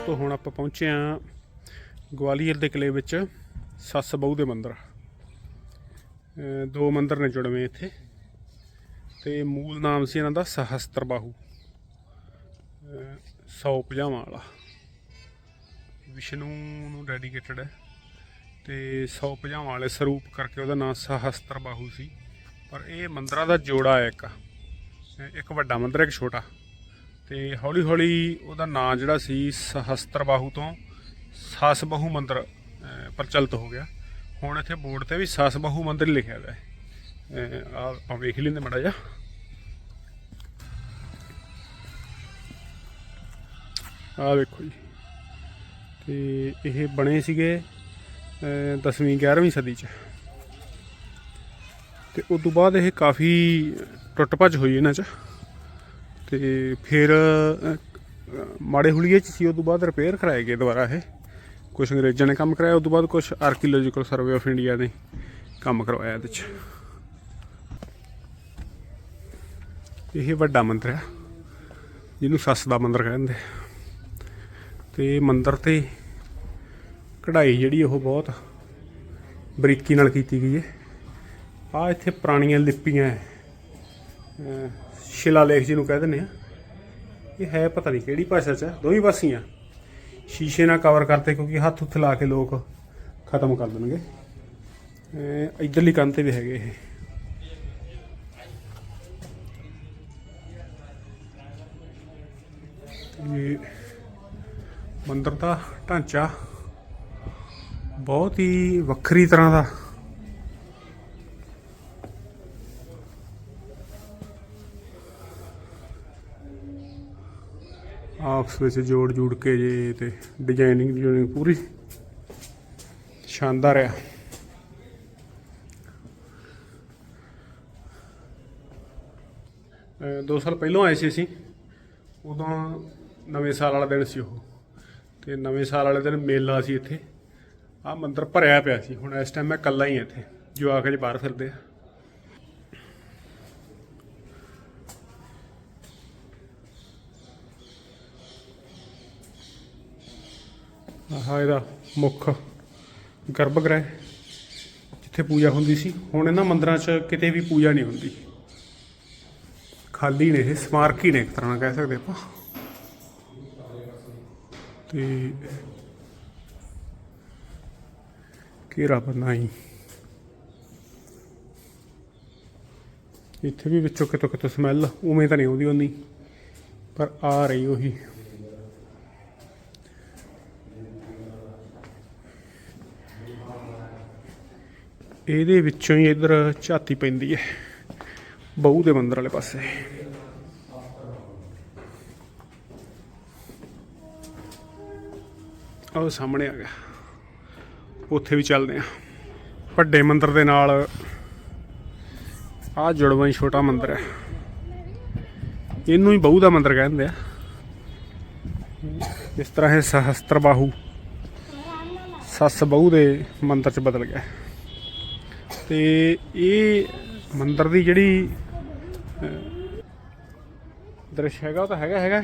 ਦੋਸਤੋ ਹੁਣ ਆਪਾਂ ਪਹੁੰਚੇ ਆ ਗਵਾਲੀਅਰ ਦੇ ਕਿਲੇ ਵਿੱਚ ਸੱਸ ਬਹੂ ਦੇ ਮੰਦਿਰ। ਦੋ ਮੰਦਿਰ ਨੇ ਜੁੜਵੇਂ ਇੱਥੇ। ਤੇ ਮੂਲ ਨਾਮ ਸੀ ਇਹਨਾਂ ਦਾ ਸਹਸਤਰ ਬਾਹੂ। 100 ਭੁਜਾਵਾਂ ਵਾਲਾ। ਵਿਸ਼ਨੂੰ ਨੂੰ ਡੈਡੀਕੇਟਡ ਹੈ। ਤੇ 100 ਭੁਜਾਵਾਂ ਵਾਲੇ ਸਰੂਪ ਕਰਕੇ ਉਹਦਾ ਨਾਮ ਸਹਸਤਰ ਬਾਹੂ ਸੀ। ਪਰ ਇਹ ਮੰਦਰਾਂ ਦਾ ਜੋੜਾ ਹੈ ਇੱਕ। ਇੱਕ ਵੱਡਾ ਮੰਦਰ ਇੱਕ ਛੋਟਾ। ਤੇ ਹੌਲੀ ਹੌਲੀ ਉਹਦਾ ਨਾਂ ਜਿਹੜਾ ਸੀ ਸਹਸਤਰ ਬਾਹੂ ਤੋਂ ਸਸ ਬਾਹੂ ਮੰਦਰ ਪ੍ਰਚਲਿਤ ਹੋ ਗਿਆ। ਹੁਣ ਇੱਥੇ ਬੋਰਡ ਤੇ ਵੀ ਸਸ ਬਾਹੂ ਮੰਦਿਰ ਲਿਖਿਆ ਹੋਇਆ ਹੈ। ਆ ਆਪਾਂ ਵੇਖ ਲੈਂਦੇ ਮੜਾ ਜਾ ਆ ਵੇਖੋ ਜੀ। ਤੇ ਇਹ ਬਣੇ ਸੀਗੇ 10ਵੀਂ 11ਵੀਂ ਸਦੀ ਚ। ਤੇ ਉਸ ਤੋਂ ਬਾਅਦ ਇਹ ਕਾਫੀ ਟੁੱਟ ਭੱਜ ਹੋਈ ਇਹਨਾਂ ਚ। ਤੇ ਫਿਰ ਮਾੜੇ ਹੁਲੀਏ ਚ ਸੀ ਉਸ ਤੋਂ ਬਾਅਦ ਰਿਪੇਅਰ ਕਰਾਏ ਗਏ ਦੁਬਾਰਾ ਇਹ। ਕੁਝ ਅੰਗਰੇਜ਼ਾਂ ਨੇ ਕੰਮ ਕਰਾਇਆ ਉਸ ਤੋਂ ਬਾਅਦ ਕੁਝ ਆਰਕੀਓਲੋਜੀਕਲ ਸਰਵੇ ਆਫ ਇੰਡੀਆ ਨੇ ਕੰਮ ਕਰਵਾਇਆ ਇਹਦੇ ਚ। ਇਹ ਵੱਡਾ ਮੰਦਿਰ ਹੈ ਜਿਹਨੂੰ ਸੱਸ ਦਾ ਮੰਦਿਰ ਕਹਿੰਦੇ। ਤੇ ਮੰਦਿਰ ਤੇ ਕਢਾਈ ਜਿਹੜੀ ਉਹ ਬਹੁਤ ਬਰੀਕੀ ਨਾਲ ਕੀਤੀ ਗਈ ਹੈ। ਆ ਇੱਥੇ ਪੁਰਾਣੀਆਂ ਲਿਪੀਆਂ ਸ਼ਿਲਾਲੇਖ ਜੀ ਨੂੰ ਕਹਿ ਦਿੰਦੇ ਆ। ਇਹ ਹੈ ਪਤਾ ਨਹੀਂ ਕਿਹੜੀ ਭਾਸ਼ਾ 'ਚ ਦੋਵੇਂ ਪਾਸੀਆਂ। ਸ਼ੀਸ਼ੇ ਨਾਲ ਕਵਰ ਕਰਤੇ ਕਿਉਂਕਿ ਹੱਥ ਉੱਥੇ ਲਾ ਕੇ ਲੋਕ ਖਤਮ ਕਰ ਦੇਣਗੇ। ਅਹ ਇੱਧਰਲੀ ਕੰਨ ਤੇ ਵੀ ਹੈਗੇ ਇਹ। ਇਹ ਮੰਦਿਰ ਦਾ ਢਾਂਚਾ ਬਹੁਤ ਹੀ ਵੱਖਰੀ ਤਰ੍ਹਾਂ ਦਾ ਆਪਸ ਵਿੱਚ ਜੋੜ ਜੂੜ ਕੇ ਜੇ ਤੇ ਡਿਜ਼ਾਈਨਿੰਗ ਡਿਜ਼ਾਈਨਿੰਗ ਪੂਰੀ ਸ਼ਾਨਦਾਰ ਆ। ਦੋ ਸਾਲ ਪਹਿਲਾਂ ਆਏ ਸੀ ਅਸੀਂ, ਉਦੋਂ ਨਵੇਂ ਸਾਲ ਵਾਲਾ ਦਿਨ ਸੀ ਉਹ। ਤੇ ਨਵੇਂ ਸਾਲ ਵਾਲੇ ਦਿਨ ਮੇਲਾ ਸੀ ਇੱਥੇ। ਆ ਮੰਦਰ ਭਰਿਆ ਪਿਆ ਸੀ, ਹੁਣ ਇਸ ਟਾਈਮ ਮੈਂ ਇਕੱਲਾ ਹੀ ਹਾਂ ਇੱਥੇ ਜਵਾਕ ਅਜੇ ਬਾਹਰ ਫਿਰਦੇ ਆ। ਆਹ ਇਹਦਾ ਮੁੱਖ ਗਰਭਗ੍ਰਹਿ, ਜਿੱਥੇ ਪੂਜਾ ਹੁੰਦੀ ਸੀ। ਹੁਣ ਇਹਨਾਂ ਮੰਦਰਾਂ 'ਚ ਕਿਤੇ ਵੀ ਪੂਜਾ ਨਹੀਂ ਹੁੰਦੀ। ਖਾਲੀ ਨੇ ਇਹ, ਸਮਾਰਕ ਹੀ ਨੇ ਇੱਕ ਤਰ੍ਹਾਂ ਨਾਲ ਕਹਿ ਸਕਦੇ ਆਪਾਂ। ਤੇ ਘੇਰਾ ਬਣਾਈ ਇੱਥੇ ਵੀ ਵਿੱਚੋਂ ਕਿਤੋਂ ਕਿਤੋਂ ਸਮੈਲ ਉਵੇਂ ਤਾਂ ਨਹੀਂ ਆਉਂਦੀ ਉਹਨੀ ਪਰ ਆ ਰਹੀ ਉਹੀ। ਇਹਦੇ ਵਿੱਚੋਂ ਹੀ ਇਧਰ ਝਾਤੀ ਪੈਂਦੀ ਹੈ। ਬਹੁ ਦੇ ਮੰਦਰ ਵਾਲੇ ਪਾਸੇ। ਆਹ ਸਾਹਮਣੇ ਆ ਗਿਆ। ਉੱਥੇ ਵੀ ਚੱਲਦੇ ਆ ਵੱਡੇ ਮੰਦਰ ਦੇ ਨਾਲ ਆਹ ਜੁੜਵਾਂ ਛੋਟਾ ਮੰਦਰ ਹੈ। ਇਹਨੂੰ ਹੀ ਬਹੁ ਦਾ ਮੰਦਰ ਕਹਿੰਦੇ ਆ। ਇਸ ਤਰ੍ਹਾਂ ਇਹ ਸਹਸਤਰ ਬਾਹੂ ਸੱਸ ਬਹੁ ਦੇ ਮੰਦਰ ਚ ਬਦਲ ਗਿਆ। ਤੇ ਇਹ ਮੰਦਿਰ ਦੀ ਜਿਹੜੀ ਦ੍ਰਿਸ਼ ਹੈਗਾ, ਉਹ ਤਾਂ ਹੈਗਾ ਹੈਗਾ।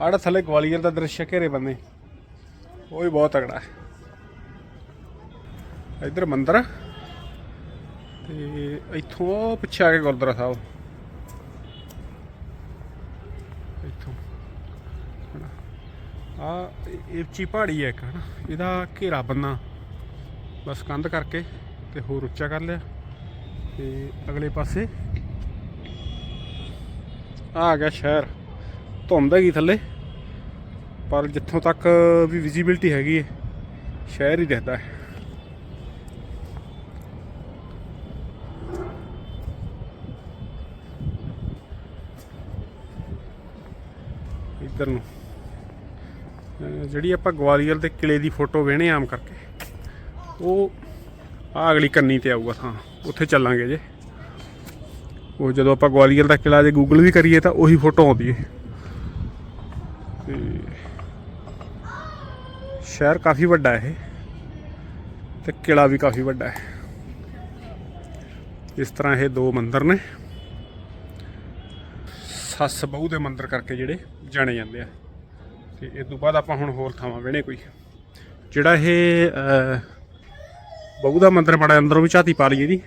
ਆੜਾ ਥੱਲੇ ਗਵਾਲੀਅਰ ਦਾ ਦ੍ਰਿਸ਼ ਹੈ, ਘੇਰੇ ਬੰਨੇ। ਉਹ ਵੀ ਬਹੁਤ ਤਗੜਾ ਹੈ। ਇੱਧਰ ਮੰਦਿਰ ਆ। ਤੇ ਇੱਥੋਂ ਉਹ ਪਿੱਛੇ ਆ ਕੇ ਗੁਰਦੁਆਰਾ ਸਾਹਿਬ। ਇੱਥੋਂ। ਆ ਇਹ ਉੱਚੀ ਪਹਾੜੀ ਹੈ ਇੱਕ, ਹਨਾ। ਇਹਦਾ ਘੇਰਾ ਬੰਨਾ। ਬਸ ਕੰਧ ਕਰਕੇ। ਤੇ ਹੋਰ ਉੱਚਾ ਕਰ ਲਿਆ। ਤੇ ਅਗਲੇ ਪਾਸੇ ਆ ਗਿਆ ਸ਼ਹਿਰ। ਧੁੰਦ ਹੈਗੀ ਥੱਲੇ, ਪਰ ਜਿੱਥੋਂ ਤੱਕ ਵੀ ਵਿਜ਼ਿਬਿਲਟੀ ਹੈਗੀ ਹੈ ਸ਼ਹਿਰ ਹੀ ਦਿਖਦਾ ਹੈ। ਇੱਧਰ ਨੂੰ ਜਿਹੜੀ ਆਪਾਂ ਗਵਾਲੀਅਰ ਦੇ ਕਿਲੇ ਦੀ ਫੋਟੋ ਵੇਹਣੇ ਆਮ ਕਰਕੇ, ਉਹ ਆ ਅਗਲੀ ਕੰਨੀ ਤੇ ਆਊਗਾ ਥਾਂ, ਉੱਥੇ ਚੱਲਾਂਗੇ ਜੇ। ਉਹ ਜਦੋਂ ਆਪਾਂ ਗਵਾਲੀਅਰ ਦਾ ਕਿਲਾ ਜੇ ਗੂਗਲ ਵੀ ਕਰੀਏ ਤਾਂ ਉਹੀ ਫੋਟੋ ਆਉਂਦੀ ਹੈ ਤੇ ਸ਼ਹਿਰ ਕਾਫੀ ਵੱਡਾ ਹੈ ਇਹ, ਤੇ ਕਿਲਾ ਵੀ ਕਾਫੀ ਵੱਡਾ ਹੈ ਇਸ ਤਰ੍ਹਾਂ ਇਹ ਦੋ ਮੰਦਿਰ ਨੇ। ਸੱਸ ਬਹੂ ਦੇ ਮੰਦਿਰ ਕਰਕੇ ਜਿਹੜੇ ਜਾਣੇ ਜਾਂਦੇ ਆ। ਤੇ ਇਸ ਤੋਂ ਬਾਅਦ ਆਪਾਂ ਹੁਣ ਹੋਰ ਥਾਵਾਂ ਵੇਣੇ ਕੋਈ। ਜਿਹੜਾ ਇਹ ਬਹੂ ਦਾ ਮੰਦਿਰ ਬੜਾ ਅੰਦਰੋਂ ਵੀ ਝਾਤੀ ਪਾ ਲਈ ਇਹਦੀ।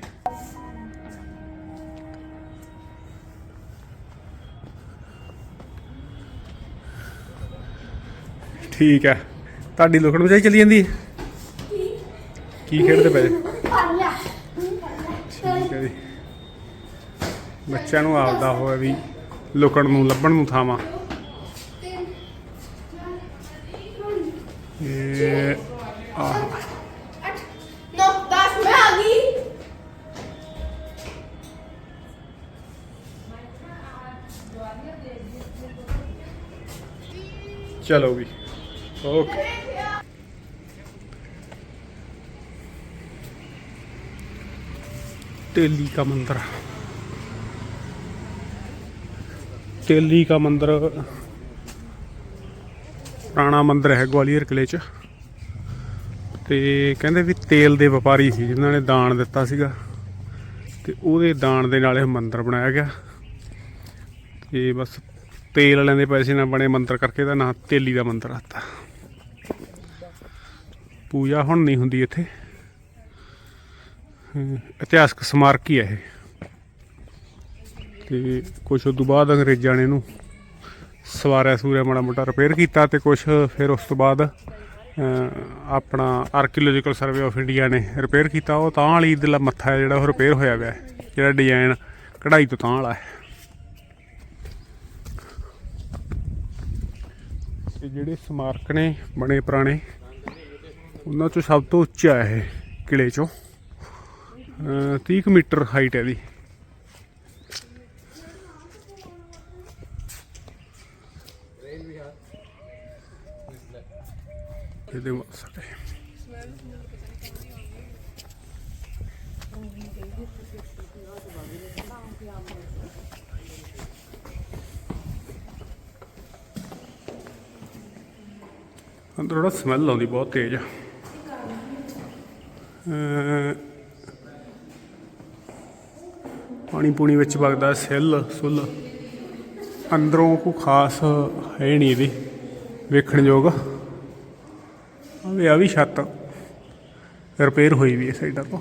ਠੀਕ ਹੈ। ਤੁਹਾਡੀ ਲੁਕਣ ਮਚਾਈ ਚਲੀ ਜਾਂਦੀ ਕੀ ਖੇਡਦੇ ਪਏ? ਠੀਕ ਹੈ ਜੀ। ਬੱਚਿਆਂ ਨੂੰ ਆਪਦਾ ਹੋਇਆ ਵੀ ਲੁਕਣ ਨੂੰ, ਲੱਭਣ ਨੂੰ ਥਾਵਾਂ। ਚਲੋ ਵੀ ਓਕੇ तेली का मंदिर तेली का मंदिर ਪੁਰਾਣਾ ਮੰਦਿਰ ਹੈ ਗਵਾਲੀਅਰ ਕਿਲੇ 'ਚ ਤੇ ਕਹਿੰਦੇ ਵੀ ਤੇਲ ਦੇ ਵਪਾਰੀ ਸੀ ਜਿਨ੍ਹਾਂ ਨੇ ਦਾਨ ਦਿੱਤਾ ਸੀਗਾ ਤੇ ਉਹਦੇ ਦਾਨ ਦੇ ਨਾਲ ਇਹ ਮੰਦਿਰ ਬਣਾਇਆ ਗਿਆ ਤੇ ਬਸ ਤੇਲ ਵਾਲਿਆਂ ਦੇ ਪੈਸੇ ਨਾਲ ਬਣੇ ਮੰਤਰ ਕਰਕੇ ਇਹਦਾ ਨਾਂ ਤੇਲੀ ਦਾ ਮੰਤਰ ਆਤਾ। ਪੂਜਾ ਹੁਣ ਨਹੀਂ ਹੁੰਦੀ ਇੱਥੇ। ਇਤਿਹਾਸਕ ਸਮਾਰਕ ਹੀ ਹੈ ਇਹ। ਤੇ ਕੁਛ ਉਸ ਤੋਂ ਬਾਅਦ ਅੰਗਰੇਜ਼ਾਂ ਨੇ ਇਹਨੂੰ ਸਵਾਰਿਆ ਸੂਰਿਆ ਮਾੜਾ ਮੋਟਾ ਰਿਪੇਅਰ ਕੀਤਾ ਤੇ ਕੁਛ ਫਿਰ ਉਸ ਤੋਂ ਬਾਅਦ ਆਪਣਾ ਆਰਕੀਓਲੋਜੀਕਲ ਸਰਵੇ ਆਫ ਇੰਡੀਆ ਨੇ ਰਿਪੇਅਰ ਕੀਤਾ। ਉਹ ਤਾਂ ਵਾਲੀ ਦਾ ਮੱਥਾ ਹੈ ਜਿਹੜਾ ਉਹ ਰਿਪੇਅਰ ਹੋਇਆ ਹੋਇਆ ਜਿਹੜਾ ਡਿਜ਼ਾਈਨ ਕਢਾਈ ਤੋਂ ਤਾਂ ਵਾਲਾ ਹੈ। ਤੇ ਜਿਹੜੇ ਸਮਾਰਕ ਨੇ, ਬਣੇ ਪੁਰਾਣੇ, ਉਹਨਾਂ ਚੋਂ ਸਭ ਤੋਂ ਉੱਚਾ ਹੈ ਇਹ ਕਿਲੇ ਚੋਂ। ਅਹ 30 ਕੁ ਮੀਟਰ ਹਾਈਟ ਹੈ ਇਹਦੀ। ਇਹਦੇ ਵਾਸਤੇ ਥੋੜਾ ਸਮੈਲ ਆਉਂਦੀ ਬਹੁਤ ਤੇਜ਼। ਅਹ ਪਾਣੀ ਪੂਣੀ ਵਿੱਚ ਵਗਦਾ ਸਿੱਲ ਸੁੱਲ। ਅੰਦਰੋਂ ਕੋ ਖਾਸ ਹੈ ਨਹੀਂ ਇਹਦੀ, ਵੇਖਣ ਯੋਗ। ਆਵੇ ਆ ਵੀ ਛੱਤ ਰਿਪੇਅਰ ਹੋਈ ਵੀ ਹੈ ਸਾਈਡਾਂ ਤੋਂ।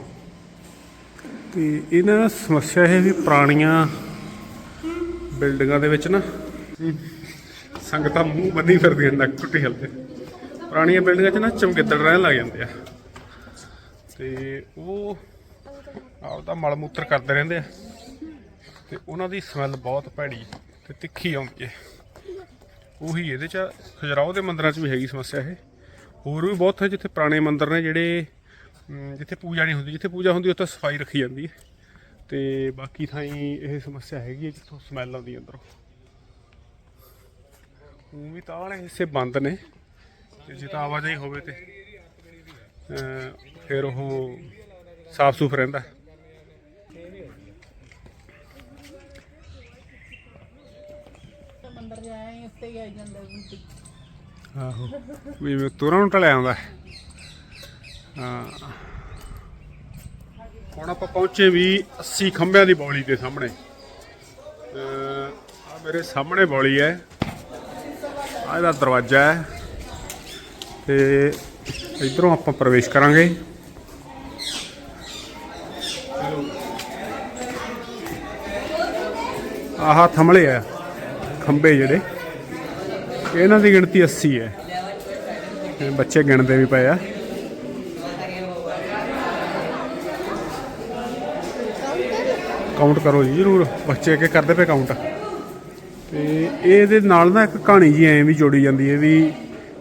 ਤੇ ਇਹਨਾਂ ਸਮੱਸਿਆ ਇਹ ਵੀ ਪੁਰਾਣੀਆਂ ਬਿਲਡਿੰਗਾਂ ਦੇ ਵਿੱਚ ਨਾ, ਸੰਗਤਾਂ ਮੂੰਹ ਬੰਨੀ ਫਿਰਦੀਆਂ ਨੱਕ ਟੁੱਟੀ ਹਲਦੇ ਪੁਰਾਣੀਆਂ ਬਿਲਡਿੰਗਾਂ 'ਚ ਨਾ ਚਮਗਿੱਦੜ ਰਹਿਣ ਲੱਗ ਜਾਂਦੇ ਆ। ਤੇ ਉਹ ਆਪਦਾ ਮਲ ਮੂਤਰ ਕਰਦੇ ਰਹਿੰਦੇ ਆ। ਤੇ ਉਹਨਾਂ ਦੀ ਸਮੈਲ ਬਹੁਤ ਭੈੜੀ ਤੇ ਤਿੱਖੀ ਆਉਂਦੀ ਹੈ। ਉਹੀ ਇਹਦੇ ਚ ਖਜਰਾਓ ਦੇ ਮੰਦਰਾਂ 'ਚ ਵੀ ਹੈਗੀ ਸਮੱਸਿਆ ਇਹ। ਹੋਰ ਵੀ ਬਹੁਤ ਹੈ ਜਿੱਥੇ ਪੁਰਾਣੇ ਮੰਦਰ ਨੇ ਜਿਹੜੇ ਜਿੱਥੇ ਪੂਜਾ ਨਹੀਂ ਹੁੰਦੀ। ਜਿੱਥੇ ਪੂਜਾ ਹੁੰਦੀ, ਉੱਥੇ ਸਫ਼ਾਈ ਰੱਖੀ ਜਾਂਦੀ ਹੈ। ਤੇ ਬਾਕੀ ਥਾਈਂ ਇਹ ਸਮੱਸਿਆ ਹੈਗੀ ਹੈ ਜਿੱਥੋਂ ਸਮੈਲ ਆਉਂਦੀ ਹੈ ਅੰਦਰੋਂ। ਉਹ ਵੀ ਤਾਂ ਵਾਲੇ ਹਿੱਸੇ ਬੰਦ ਨੇ। ਤੇ ਜੇ ਤਾਂ ਆਵਾਜਾਈ ਹੋਵੇ ਤੇ ਫਿਰ ਉਹ ਸਾਫ਼ ਸੁਥਰਾ ਰਹਿੰਦਾ। ਮੰਦਰ ਜਾਏ ਉੱਤੇ ਹੀ ਆਈ ਜਾਂਦਾ ਆਹੋ ਵੀ ਮੈਂ ਤੁਰਾਂ ਨੂੰ ਟਲਿਆ ਆਉਂਦਾ। ਹੈ। ਹਾਂ ਹੁਣ ਆਪਾਂ ਪਹੁੰਚੇ ਵੀ 80 ਖੰਭਿਆਂ ਦੀ ਬੌਲੀ ਦੇ ਸਾਹਮਣੇ। ਆ ਮੇਰੇ ਸਾਹਮਣੇ ਬੌਲੀ ਹੈ। ਆ ਇਹਦਾ ਦਰਵਾਜ਼ਾ ਹੈ। ਤੇ ਇਧਰੋਂ ਆਪਾਂ ਪ੍ਰਵੇਸ਼ ਕਰਾਂਗੇ। ਆਹ ਥੰਮਲੇ ਆ, ਖੰਭੇ ਜਿਹੜੇ। ਇਹਨਾਂ ਦੀ ਗਿਣਤੀ 80 ਹੈ। ਬੱਚੇ ਗਿਣਦੇ ਵੀ ਪਏ ਆ। ਕਾਊਂਟ ਕਰੋ ਜੀ, ਜਰੂਰ। ਬੱਚੇ ਅੱਗੇ ਕਰਦੇ ਪਏ ਕਾਊਂਟ ਤੇ ਇਹਦੇ ਨਾਲ ਨਾ ਇੱਕ ਕਹਾਣੀ ਜੀ ਐਂ ਵੀ ਜੋੜੀ ਜਾਂਦੀ ਹੈ ਵੀ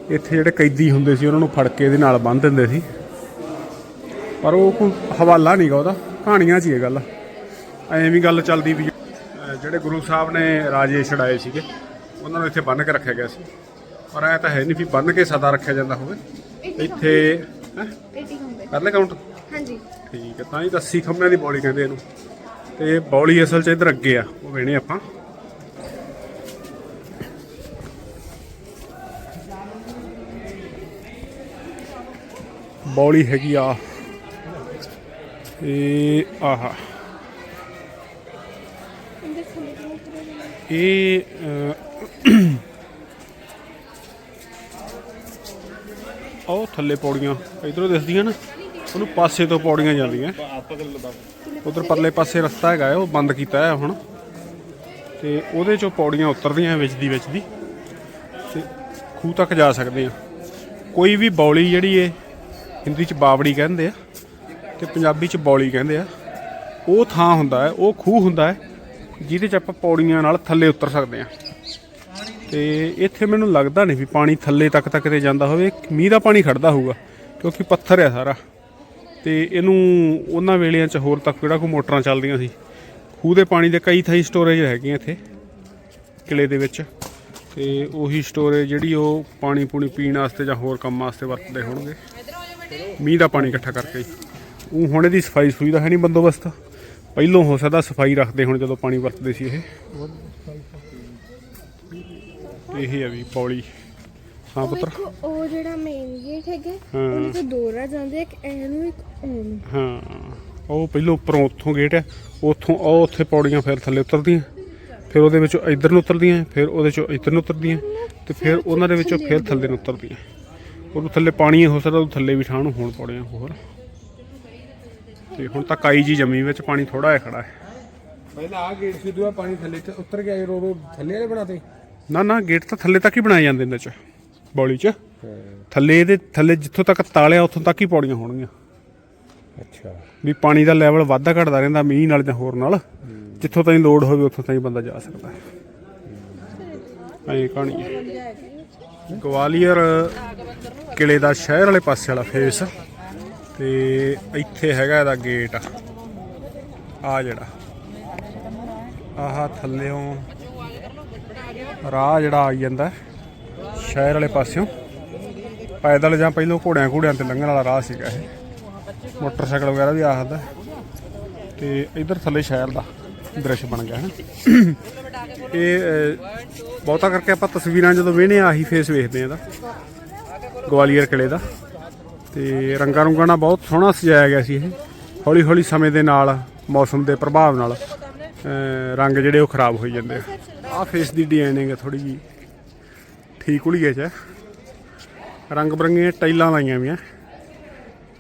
ਇੱਥੇ ਜਿਹੜੇ ਕੈਦੀ ਹੁੰਦੇ ਸੀ ਉਹਨਾਂ ਨੂੰ ਫੜ ਕੇ ਇਹਦੇ ਨਾਲ ਬੰਨ੍ਹ ਦਿੰਦੇ ਸੀ। ਪਰ ਉਹ ਕੋਈ ਹਵਾਲਾ ਨਹੀਂਗਾ ਉਹਦਾ ਕਹਾਣੀਆਂ 'ਚ ਹੀ ਇਹ ਗੱਲ। ਐਂ ਵੀ ਗੱਲ ਚੱਲਦੀ ਵੀ ਜਿਹੜੇ ਗੁਰੂ ਸਾਹਿਬ ਨੇ ਰਾਜੇ ਛੜਾਏ ਸੀਗੇ ਉਹਨਾਂ ਨੂੰ ਇੱਥੇ ਬੰਨ੍ਹ ਕੇ ਰੱਖਿਆ ਗਿਆ ਸੀ। ਪਰ ਐ ਤਾਂ ਹੈ ਨਹੀਂ ਵੀ ਬੰਨ੍ਹ ਕੇ ਸਦਾ ਰੱਖਿਆ ਜਾਂਦਾ ਹੋਵੇ। ਇੱਥੇ ਹੈਂ? 80 ਹੁੰਦੇ ਕਰ ਲੈ ਕਾਊਂਟ ਹਾਂਜੀ। ਠੀਕ ਹੈ ਤਾਂ ਹੀ ਤਾਂ 80 ਖੰਭਿਆਂ ਦੀ ਬੌਲੀ ਕਹਿੰਦੇ ਇਹਨੂੰ। ਤੇ ਬੌਲੀ ਅਸਲ 'ਚ ਇੱਧਰ ਅੱਗੇ ਆ ਉਹ ਵੇਣੇ ਆਪਾਂ। ਬੌਲੀ ਹੈਗੀ ਆ। ਇਹ ਆਹਾ। ਇਹ ਉਹ ਥੱਲੇ ਪੌੜੀਆਂ, ਇਧਰੋਂ ਦਿਸਦੀਆਂ ਨਾ, ਉਹਨੂੰ ਪਾਸੇ ਤੋਂ ਪੌੜੀਆਂ ਜਾਂਦੀਆਂ। ਉਧਰ ਪਰਲੇ ਪਾਸੇ ਰਸਤਾ ਹੈਗਾ ਉਹ ਬੰਦ ਕੀਤਾ ਹੈ ਹੁਣ। ਤੇ ਉਹਦੇ ਚੋਂ ਪੌੜੀਆਂ ਉਤਰਦੀਆਂ ਵਿੱਚ ਦੀ ਵਿੱਚ ਦੀ, ਤੇ ਖੂਹ ਤੱਕ ਜਾ ਸਕਦੇ ਆ ਕੋਈ ਵੀ ਬੌਲੀ ਜਿਹੜੀ ਏ ਹਿੰਦੀ ਚ ਬਾਵੜੀ ਕਹਿੰਦੇ ਆ ਤੇ ਪੰਜਾਬੀ ਚ ਬੌਲੀ ਕਹਿੰਦੇ ਆ। ਉਹ ਥਾਂ ਹੁੰਦਾ ਹੈ, ਉਹ ਖੂਹ ਹੁੰਦਾ ਹੈ, ਜਿਹਦੇ ਚ ਆਪਾਂ ਪੌੜੀਆਂ ਨਾਲ ਥੱਲੇ ਉਤਰ ਸਕਦੇ ਆ ਤੇ ਇੱਥੇ ਮੈਨੂੰ ਲੱਗਦਾ ਨਹੀਂ ਵੀ ਪਾਣੀ ਥੱਲੇ ਤੱਕ ਤੱਕ ਤੇ ਜਾਂਦਾ ਹੋਵੇ, ਮੀਂਹ ਦਾ ਪਾਣੀ ਖੜਦਾ ਹੋਊਗਾ, ਕਿਉਂਕਿ ਪੱਥਰ ਆ ਸਾਰਾ। ਤੇ ਇਹਨੂੰ ਉਹਨਾਂ ਵੇਲਿਆਂ 'ਚ ਹੋਰ ਤੱਕ ਜਿਹੜਾ ਕੋ ਮੋਟਰਾਂ ਚੱਲਦੀਆਂ ਸੀ। ਖੂਹ ਦੇ ਪਾਣੀ ਦੇ ਕਈ ਥਾਈ ਸਟੋਰੇਜ ਹੈਗੀਆਂ ਇੱਥੇ, ਕਿਲੇ ਦੇ ਵਿੱਚ। ਤੇ ਉਹੀ ਸਟੋਰੇਜ ਜਿਹੜੀ ਉਹ ਪਾਣੀ ਪੂਣੀ ਪੀਣ ਵਾਸਤੇ ਜਾਂ ਹੋਰ ਕੰਮ ਵਾਸਤੇ ਵਰਤਦੇ ਹੋਣਗੇ। ਮੀਂਹ ਦਾ ਪਾਣੀ ਇਕੱਠਾ ਕਰਕੇ ਉਹ ਹੁਣ ਇਹਦੀ ਸਫ਼ਾਈ ਸੂਈ ਦਾ ਹੈ ਨਹੀਂ ਬੰਦੋਬਸਤ। ਪਹਿਲੋਂ ਹੋ ਸਕਦਾ ਸਫ਼ਾਈ ਰੱਖਦੇ ਹੁਣ ਜਦੋਂ ਪਾਣੀ ਵਰਤਦੇ ਸੀ ਇਹ। ਇਹ ਹੈ ਵੀ ਪੌਲੀ। ਹਾਂ ਪੁੱਤਰ। ਉਹ ਜਿਹੜਾ ਮੇਨ ਗੇਟ ਹੈਗਾ ਹਾਂ। ਉਹਦੇ ਤੋਂ ਦੋ ਰਾਹ ਜਾਂਦੇ ਇੱਕ ਐਨੂੰ ਇੱਕ ਉਹਨੂੰ ਹਾਂ ਉਹ ਪਹਿਲੋਂ ਉੱਪਰੋਂ ਉੱਥੋਂ ਗੇਟ ਹੈ ਉੱਥੋਂ ਉਹ ਉੱਥੇ ਪੌੜੀਆਂ ਫਿਰ ਥੱਲੇ ਉਤਰਦੀਆਂ ਫਿਰ ਉਹਦੇ ਵਿੱਚੋਂ ਇੱਧਰ ਨੂੰ ਉਤਰਦੀਆਂ ਫਿਰ ਉਹਦੇ ਚੋਂ ਇੱਧਰ ਨੂੰ ਉਤਰਦੀਆਂ ਤੇ ਫਿਰ ਉਹਨਾਂ ਦੇ ਵਿੱਚੋਂ ਫਿਰ ਥੱਲੇ ਨੂੰ ਉਤਰਦੀਆਂ। ਉਹਨੂੰ ਥੱਲੇ ਪਾਣੀ ਹੋ ਸਕਦਾ ਉਹ ਥੱਲੇ ਵੀ ਨੂੰ ਹੋਣ ਪੌੜੀਆਂ ਹੋਰ। ਤੇ ਹੁਣ ਤਾਂ ਕਾਈ ਜੀ ਜਮੀ ਵਿੱਚ ਪਾਣੀ ਥੋੜਾ ਜਿਹਾ ਖੜਾ ਹੈ। ਪਹਿਲਾਂ ਆ ਗੇਟ ਸੀ ਦੂਆ ਪਾਣੀ ਥੱਲੇ ਤੇ ਉਤਰ ਗਿਆ ਰੋ ਰੋ ਥੱਲੇ ਵਾਲੇ ਬਣਾਤੇ? ਨਾ ਨਾ ਗੇਟ ਤਾਂ ਥੱਲੇ ਤੱਕ ਹੀ ਬਣਾਏ ਜਾਂਦੇ ਨੇ ਚ ਬੌਲੀ ਚ। ਥੱਲੇ ਇਹਦੇ ਥੱਲੇ ਜਿੱਥੋਂ ਤੱਕ ਤਾਲਿਆ ਉੱਥੋਂ ਤੱਕ ਹੀ ਪੌੜੀਆਂ ਹੋਣਗੀਆਂ। ਅੱਛਾ। ਵੀ ਪਾਣੀ ਦਾ ਲੈਵਲ ਵਾਧਾ ਘਟਦਾ ਰਹਿੰਦਾ ਮੀਂਹ ਨਾਲ ਜਾਂ ਹੋਰ ਨਾਲ ਜਿੱਥੋਂ ਤਾਈਂ ਲੋਡ ਹੋਵੇ ਉੱਥੋਂ ਤਾਈਂ ਬੰਦਾ ਜਾ ਸਕਦਾ ਹੈ। ਐਂ ਕਹਾਣੀ ਹੈ। ਗਵਾਲੀਅਰ ਕਿਲੇ ਦਾ ਸ਼ਹਿਰ ਵਾਲੇ ਪਾਸੇ ਵਾਲਾ ਫੇਸ ਤੇ ਇੱਥੇ ਹੈਗਾ ਇਹਦਾ ਗੇਟ ਆ ਜਿਹੜਾ। ਆਹ, ਥੱਲਿਓਂ ਰਾਹ ਜਿਹੜਾ ਆਈ ਜਾਂਦਾ ਸ਼ਹਿਰ ਵਾਲੇ ਪਾਸਿਓਂ। ਪੈਦਲ ਜਾਂ ਪਹਿਲੋਂ ਘੋੜਿਆਂ ਘੋੜਿਆਂ ਤੇ ਲੰਘਣ ਵਾਲਾ ਰਾਹ ਸੀਗਾ ਇਹ। ਮੋਟਰਸਾਈਕਲ ਵਗੈਰਾ ਵੀ ਆ ਸਕਦਾ ਤੇ ਇਧਰ ਥੱਲੇ ਸ਼ਹਿਰ ਦਾ। ਦ੍ਰਿਸ਼ ਬਣ ਗਿਆ ਹੈ ਇਹ ਬਹੁਤਾ ਕਰਕੇ ਆਪਾਂ ਤਸਵੀਰਾਂ ਜਦੋਂ ਵੇਹਨੇ ਆਹੀ ਫੇਸ ਵੇਖਦੇ ਆ ਇਹਦਾ। ਗਵਾਲੀਅਰ ਕਿਲੇ ਦਾ। ਤੇ ਰੰਗਾਂ ਰੁੰਗਾਂ ਨਾਲ ਬਹੁਤ ਸੋਹਣਾ ਸਜਾਇਆ ਗਿਆ ਸੀ ਇਹ। ਹੌਲੀ ਹੌਲੀ ਸਮੇਂ ਦੇ ਨਾਲ, ਮੌਸਮ ਦੇ ਪ੍ਰਭਾਵ ਨਾਲ ਰੰਗ ਜਿਹੜੇ ਉਹ ਖਰਾਬ ਹੋਈ ਜਾਂਦੇ ਆ। ਆਹ ਫੇਸ ਦੀ ਡਿਜ਼ਾਈਨਿੰਗ ਹੈ ਥੋੜੀ ਜੀ ਠੀਕ ਹੁਲੀਏ ਚ ਹੈ। ਰੰਗ ਬਰੰਗੀਆਂ ਟਾਈਲਾਂ ਲਾਈਆਂ ਵੀਆਂ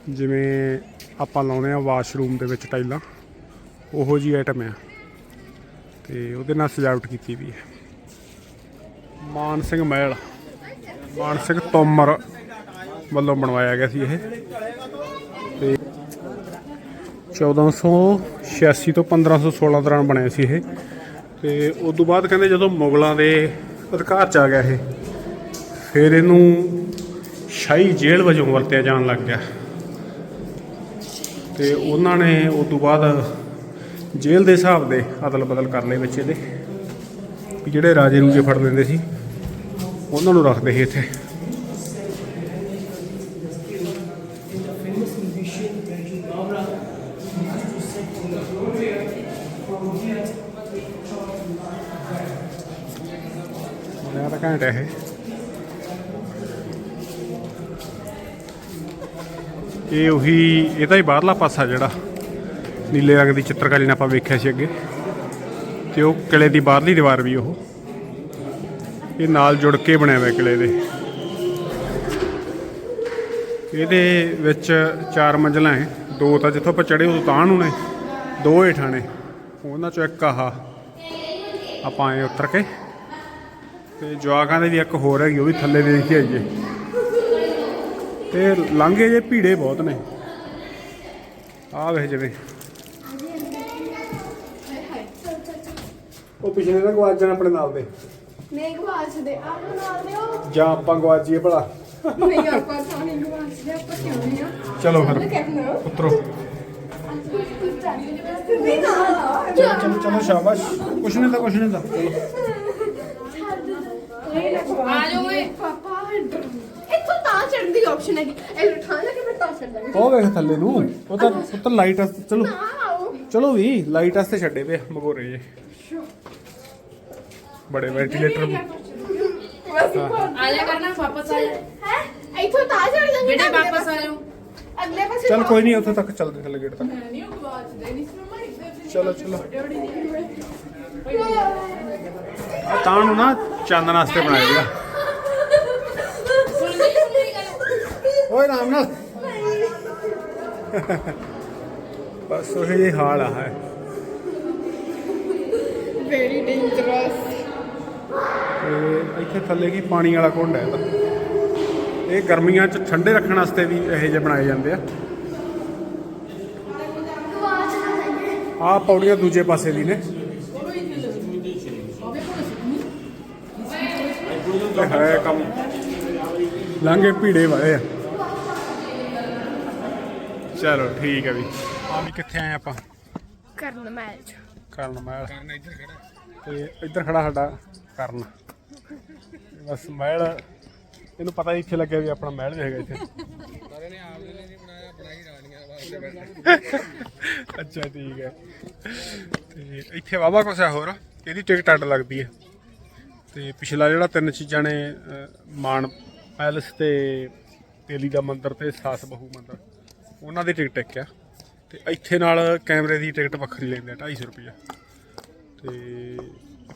ਜਿਵੇਂ ਆਪਾਂ ਲਾਉਨੇ ਆ ਵਾਸ਼ਰੂਮ ਦੇ ਵਿੱਚ ਟਾਈਲਾਂ, ਉਹੋ ਜੀ ਆਈਟਮ ਆ। ਤੇ ਉਹਦੇ ਨਾਲ ਸਜਾਵਟ ਕੀਤੀ ਵੀ ਹੈ। ਮਾਨ ਸਿੰਘ ਮਹਿਲ। ਮਾਨ ਸਿੰਘ ਤੋਮਰ ਵੱਲੋਂ ਬਣਵਾਇਆ ਗਿਆ ਸੀ ਇਹ। ਤੇ 1486 ਤੋਂ 1516 ਦੌਰਾਨ ਬਣਿਆ ਸੀ ਇਹ। ਤੇ ਉਸ ਤੋਂ ਬਾਅਦ ਕਹਿੰਦੇ ਜਦੋਂ ਮੁਗਲਾਂ ਦੇ ਅਧਿਕਾਰ ਚ ਆ ਗਿਆ ਇਹ, ਫਿਰ ਇਹਨੂੰ ਸ਼ਾਹੀ ਜੇਲ੍ਹ ਵਜੋਂ ਵਰਤਿਆ ਜਾਣ ਲੱਗ ਗਿਆ। ਤੇ ਉਹਨਾਂ ਨੇ ਉਸ ਤੋਂ ਬਾਅਦ ਜੇਲ੍ਹ ਦੇ ਹਿਸਾਬ ਦੇ ਅਦਲ ਬਦਲ ਕਰਨੇ ਲਏ ਵਿੱਚ ਇਹਦੇ, ਵੀ ਜਿਹੜੇ ਰਾਜੇ ਰੂਜੇ ਫੜ ਲੈਂਦੇ ਸੀ, ਉਹਨਾਂ ਨੂੰ ਰੱਖਦੇ ਸੀ ਇੱਥੇ। ਬਣਿਆ ਤਾਂ ਘੈਂਟ ਹੈ ਇਹ। ਉਹੀ ਇਹਦਾ ਹੀ ਬਾਹਰਲਾ ਪਾਸਾ ਜਿਹੜਾ। ਨੀਲੇ ਰੰਗ ਦੀ ਚਿੱਤਰਕਾਰੀ ਨਾਲ ਆਪਾਂ ਵੇਖਿਆ ਸੀ ਅੱਗੇ। ਤੇ ਉਹ ਕਿਲੇ ਦੀ ਬਾਹਰਲੀ ਦੀਵਾਰ ਵੀ ਉਹ। ਇਹ ਨਾਲ ਜੁੜ ਕੇ ਬਣਿਆ ਹੋਇਆ ਕਿਲੇ ਦੇ। ਇਹਦੇ ਵਿੱਚ ਚਾਰ ਮੰਜ਼ਲਾਂ ਹੈ ਦੋ ਤਾਂ ਜਿੱਥੋਂ ਆਪਾਂ ਚੜੇ ਉਦੋਂ ਤਾਂ ਨੂੰ ਨੇ। ਦੋ ਹੇਠਾਂ ਨੇ। ਉਹਨਾਂ ਚੋਂ ਇੱਕ ਆਹ। ਆਪਾਂ ਆਏ ਉਤਰ ਕੇ। ਤੇ ਜਵਾਕਾਂ ਦੇ ਵੀ ਇੱਕ ਹੋਰ ਹੈਗੀ, ਉਹ ਵੀ ਥੱਲੇ ਦੇਖ ਕੇ ਆਈਏ। ਤੇ ਲਾਂਘੇ ਜੇ ਭੀੜੇ ਬਹੁਤ ਨੇ। ਆ ਵੇਖ ਜਿਵੇਂ। ਉਹ ਪਿਛਲੇ ਦਾ ਗਵਾਚ ਜਾਣਾ ਆਪਣੇ ਨਾਲ ਦੇ। ਨਹੀਂ ਗਵਾਚ ਦੇ ਆਪ ਨਾਲ ਦਿਓ ਜਾਂ ਆਪਾਂ ਗਵਾਚੀਏ ਭਲਾ। ਨਹੀਂ ਆਪਾਂ ਤਾਂ ਨਹੀਂ ਗਵਾਚ ਦੇ ਆਪਾਂ ਕਿਉਂ ਨਹੀਂ ਆ? ਚਲੋ ਫਿਰ ਕਹਿਣਾ ਉਤਰੋ ਨਹੀਂ ਨਾ ਚਲੋ ਚਲੋ ਸ਼ਾਬਾਸ਼। ਕੁਛ ਨਹੀਂ ਤਾਂ ਕੁਛ ਨਹੀਂ ਤਾਂ ਆ ਜਾਓ ਓਏ। ਪਾਪਾ ਇੱਥੋਂ ਤਾਂ ਚੜਨ ਦੀ ਆਪਸ਼ਨ ਹੈਗੀ। ਇਹ ਠਾਣ ਲੱਗੇ ਮੈਂ ਤਾਂ ਚੜ ਜਾਵਾਂਗੀ ਉਹ ਵੇਖ ਥੱਲੇ ਨੂੰ। ਉਹ ਤਾਂ ਉਹ ਤਾਂ ਲਾਈਟ ਚਲੋ। ਨਾ ਚਲੋ ਵੀ ਲਾਈਟ ਵਾਸਤੇ ਛੱਡੇ ਵੇ ਮਗੋਰੇ ਜੇ ਬੜੇ ਵੈਂਟੀਲੇਟਰ ਬਸ ਆ ਜਾ ਕਰਨਾ ਵਾਪਸ ਆ ਜਾ ਹੈ? ਇੱਥੋਂ ਤਾਂ ਚੜ ਜਾਵਾਂਗੀ ਬੇਟੇ ਵਾਪਸ ਆ। ਜਾਓ ਅਗਲੇ ਪਾਸੇ ਚਲ ਕੋਈ ਨਹੀਂ ਉੱਥੇ ਤੱਕ ਚੱਲਦੇ ਥੱਲੇ ਗੇਟ ਤੱਕ। ਨਹੀਂ ਉਹ ਗਵਾਚਦੇ ਨਹੀਂ ਸੀ ਮੈਂ ਇੱਧਰ ਚਲੋ ਚਲੋ। ਆ ਤਾਂ ਨੂੰ ਨਾ ਚਾਨਣ ਵਾਸਤੇ ਬਣਾਇਆ ਗਿਆ। ਓਏ ਨਾਲ। ਬਸ ਉਹ ਹਾਲ ਆ ਹੈ ਵੈਰੀ ਡੇਂਜਰਸ ਤੇ ਇੱਥੇ ਥੱਲੇ ਕੀ ਪਾਣੀ ਵਾਲਾ ਕੁੰਡ ਹੈ ਇਹਦਾ ਇਹ ਗਰਮੀਆਂ 'ਚ ਠੰਡੇ ਰੱਖਣ ਵਾਸਤੇ ਵੀ ਇਹੋ ਜਿਹੇ ਬਣਾਏ ਜਾਂਦੇ ਆ। ਆਹ ਪੌੜੀਆਂ ਦੂਜੇ ਪਾਸੇ ਦੀ ਨੇ। ਹੈ ਕੰਮ। ਲਾਂਗੇ ਭੀੜੇ ਵਾਲੇ ਆ। ਚਲੋ ਠੀਕ ਹੈ ਵੀ। ਆ ਵੀ ਕਿੱਥੇ ਆਏ ਆਪਾਂ? ਕਰਨ ਮੈਚ ਕਰਨ ਮਹਿਲ ਤੇ ਇੱਧਰ ਖੜਾ ਸਾਡਾ ਕਰਨ। ਬਸ ਮਹਿਲ ਇਹਨੂੰ ਪਤਾ ਹੀ ਇੱਥੇ ਲੱਗਿਆ ਵੀ ਆਪਣਾ ਮਹਿਲ ਵੀ ਹੈਗਾ ਇੱਥੇ। ਅੱਛਾ ਠੀਕ ਹੈ। ਤੇ ਇੱਥੇ ਵਾਵਾ ਕੁਛ ਹੈ ਹੋਰ? ਇਹਦੀ ਟਿਕਟ ਅੱਡ ਲੱਗਦੀ ਹੈ। ਤੇ ਪਿਛਲਾ ਜਿਹੜਾ ਤਿੰਨ ਚੀਜ਼ਾਂ ਨੇ ਅਹ, ਮਾਨ ਪੈਲਸ ਤੇ ਤੇਲੀ ਦਾ ਮੰਦਿਰ ਤੇ ਸਾਸ ਬਹੂ ਮੰਦਿਰ ਉਹਨਾਂ ਦੀ ਟਿਕਟ ਇੱਕ ਆ ਤੇ ਇੱਥੇ ਨਾਲ ਕੈਮਰੇ ਦੀ ਟਿਕਟ ਵੱਖਰੀ ਲੈਂਦੇ ਆ 250 ਰੁਪਏ ਤੇ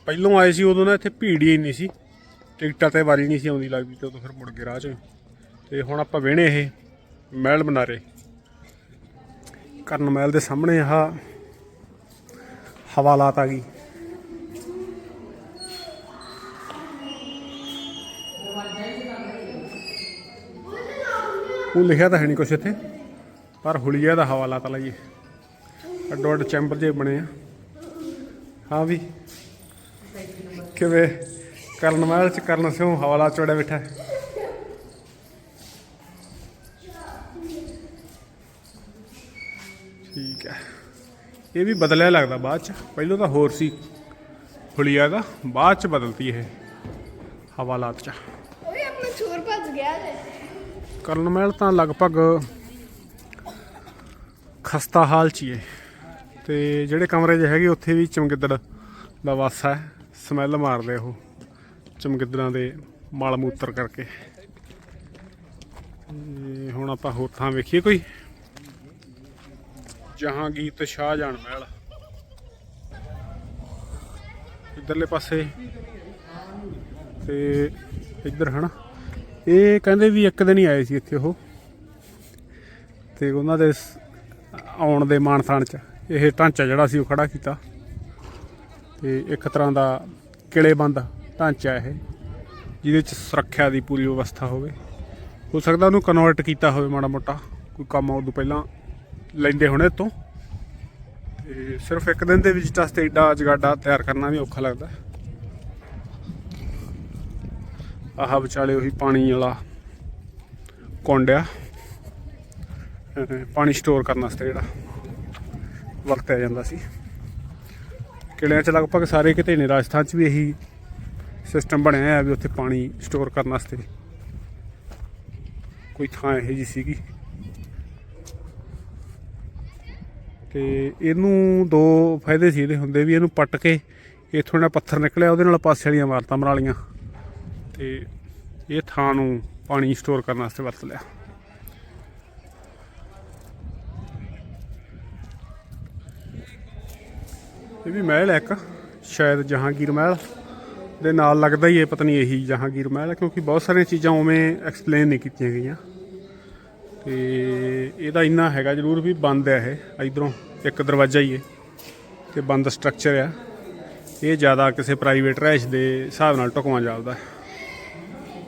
ਪਹਿਲੋਂ ਆਏ ਸੀ ਉਦੋਂ ਨਾ ਇੱਥੇ ਭੀੜ ਹੀ ਨਹੀਂ ਸੀ, ਟਿਕਟਾਂ ਤੇ ਵਾਰੀ ਨਹੀਂ ਸੀ ਆਉਂਦੀ ਲੱਗਦੀ ਤੇ ਉਦੋਂ ਫਿਰ ਮੁੜ ਕੇ ਰਾਹ 'ਚ ਤੇ ਹੁਣ ਆਪਾਂ ਵੇਹਣੇ ਇਹ ਮਹਿਲ ਬਨਾਰੇ ਕਰਨ ਮਹਿਲ ਦੇ ਸਾਹਮਣੇ ਆਹ ਹਵਾਲਾਤ ਆ ਗਈ। ਉਹ ਲਿਖਿਆ ਤਾਂ ਹੈ ਨਹੀਂ ਕੁਛ ਇੱਥੇ, ਪਰ ਹੁਲੀਆ ਦਾ ਹਵਾਲਾਤ ਲਈਏ। ਅੱਡੋ ਅੱਡ ਚੈਂਬਰ ਜੇ ਬਣੇ ਆ। ਹਾਂ ਵੀ। ਕਿਵੇਂ ਕਰਨ ਮਹਿਲ ਚ ਕਰਨ ਸਿਓ ਹਵਾਲਾ ਚੋੜਾ ਬੈਠਾ। ਠੀਕ ਹੈ। ਇਹ ਵੀ ਬਦਲਿਆ ਲੱਗਦਾ ਬਾਅਦ ਚ। ਪਹਿਲਾਂ ਤਾਂ ਹੋਰ ਸੀ। ਹੁਲੀਆ ਦਾ ਬਾਅਦ ਚ ਬਦਲਤੀ ਇਹ ਹਵਾਲਾਤ ਚ। ਓਏ ਆਪਣਾ ਚੋਰ ਭੱਜ ਗਿਆ ਜੇ। ਕਰਨ ਮਹਿਲ ਤਾਂ ਲਗਭਗ ਖਸਤਾ ਹਾਲ ਚ ਹੀ ਹੈ। ਤੇ ਜਿਹੜੇ ਕਮਰੇ 'ਚ ਹੈਗੇ ਉੱਥੇ ਵੀ ਚਮਗਿੱਦੜ ਦਾ ਵਾਸਾ ਹੈ। ਸਮੈਲ ਮਾਰਦੇ ਉਹ ਚਮਗਿੱਦੜਾਂ ਦੇ ਮਲ ਮੂਤਰ ਕਰਕੇ। ਹੁਣ ਆਪਾਂ ਹੋਰ ਥਾਂ ਵੇਖੀਏ ਕੋਈ? ਜਹਾਂਗੀਰ ਤੇ ਸ਼ਾਹਜਹਾਨ ਮਹਿਲ। ਇਧਰਲੇ ਪਾਸੇ। ਤੇ ਇੱਧਰ ਹਨਾ। ਇਹ ਕਹਿੰਦੇ ਵੀ ਇੱਕ ਦਿਨ ਹੀ ਆਏ ਸੀ ਇੱਥੇ ਉਹ। ਤੇ ਉਹਨਾਂ ਦੇ ਆਉਣ ਦੇ ਮਾਨਸਾਨ ਚ ਇਹ ਢਾਂਚਾ ਜਿਹੜਾ ਸੀ ਉਹ ਖੜਾ ਕੀਤਾ। ਤੇ ਇੱਕ ਤਰ੍ਹਾਂ ਦਾ ਕਿਲੇਬੰਦ ਢਾਂਚਾ ਇਹ, ਜਿਹਦੇ ਚ ਸੁਰੱਖਿਆ ਦੀ ਪੂਰੀ ਵਿਵਸਥਾ ਹੋਵੇ। ਹੋ ਸਕਦਾ ਉਹਨੂੰ ਕਨਵਰਟ ਕੀਤਾ ਹੋਵੇ ਮਾੜਾ ਮੋਟਾ, ਕੋਈ ਕੰਮ ਉਦੋਂ ਪਹਿਲਾਂ ਲੈਂਦੇ ਹੋਣੇ ਤੋਂ। ਤੇ ਸਿਰਫ ਇੱਕ ਦਿਨ ਦੇ ਵਿੱਚ ਵਾਸਤੇ ਏਡਾ ਜਗਾਡਾ ਤਿਆਰ ਕਰਨਾ ਵੀ ਔਖਾ ਲੱਗਦਾ। ਆਹ ਵਿਚਾਲੇ ਉਹੀ ਪਾਣੀ ਵਾਲਾ ਕੁੰਡ ਪਾਣੀ ਸਟੋਰ ਕਰਨ ਵਾਸਤੇ ਜਿਹੜਾ ਵਰਤਿਆ ਜਾਂਦਾ ਸੀ। ਕਿਲਿਆਂ 'ਚ ਲਗਭਗ ਸਾਰੇ ਕਿਤੇ ਨੇ, ਰਾਜਸਥਾਨ 'ਚ ਵੀ ਇਹੀ ਸਿਸਟਮ ਬਣਿਆ ਹੈ ਵੀ ਉੱਥੇ ਪਾਣੀ ਸਟੋਰ ਕਰਨ ਵਾਸਤੇ। ਕੋਈ ਥਾਂ ਇਹੋ ਜੀ ਸੀਗੀ। ਤੇ ਇਹਨੂੰ ਦੋ ਫਾਇਦੇ ਸੀ ਇਹਦੇ ਹੁੰਦੇ ਵੀ ਇਹਨੂੰ ਪੱਟ ਕੇ ਇੱਥੋਂ ਜਿਹੜਾ ਪੱਥਰ ਨਿਕਲਿਆ ਉਹਦੇ ਨਾਲ ਪਾਸੇ ਵਾਲੀਆਂ ਇਮਾਰਤਾਂ ਬਣਾ ਲਈਆਂ। ਤੇ ਇਹ ਥਾਂ ਨੂੰ ਪਾਣੀ ਸਟੋਰ ਕਰਨ ਵਾਸਤੇ ਵਰਤ ਲਿਆ। ਇਹ ਵੀ ਮਹਿਲ ਹੈ ਇੱਕ, ਸ਼ਾਇਦ ਜਹਾਂਗੀਰ ਮਹਿਲ ਦੇ ਨਾਲ ਲੱਗਦਾ ਹੀ ਹੈ, ਪਤਾ ਨਹੀਂ ਇਹੀ ਜਹਾਂਗੀਰ ਮਹਿਲ ਹੈ, ਕਿਉਂਕਿ ਬਹੁਤ ਸਾਰੀਆਂ ਚੀਜ਼ਾਂ ਉਵੇਂ ਐਕਸਪਲੇਨ ਨਹੀਂ ਕੀਤੀਆਂ ਗਈਆਂ। ਤੇ ਇਹਦਾ ਇੰਨਾ ਹੈਗਾ ਜ਼ਰੂਰ ਵੀ ਬੰਦ ਹੈ ਇਹ, ਇਧਰੋਂ ਇੱਕ ਦਰਵਾਜ਼ਾ ਹੀ ਹੈ, ਤੇ ਬੰਦ ਸਟਰਕਚਰ ਆ। ਇਹ ਜ਼ਿਆਦਾ ਕਿਸੇ ਪ੍ਰਾਈਵੇਟ ਰਹਿਸ਼ ਦੇ ਹਿਸਾਬ ਨਾਲ ਢੁਕਵਾਂ ਜਾਪਦਾ ਹੈ।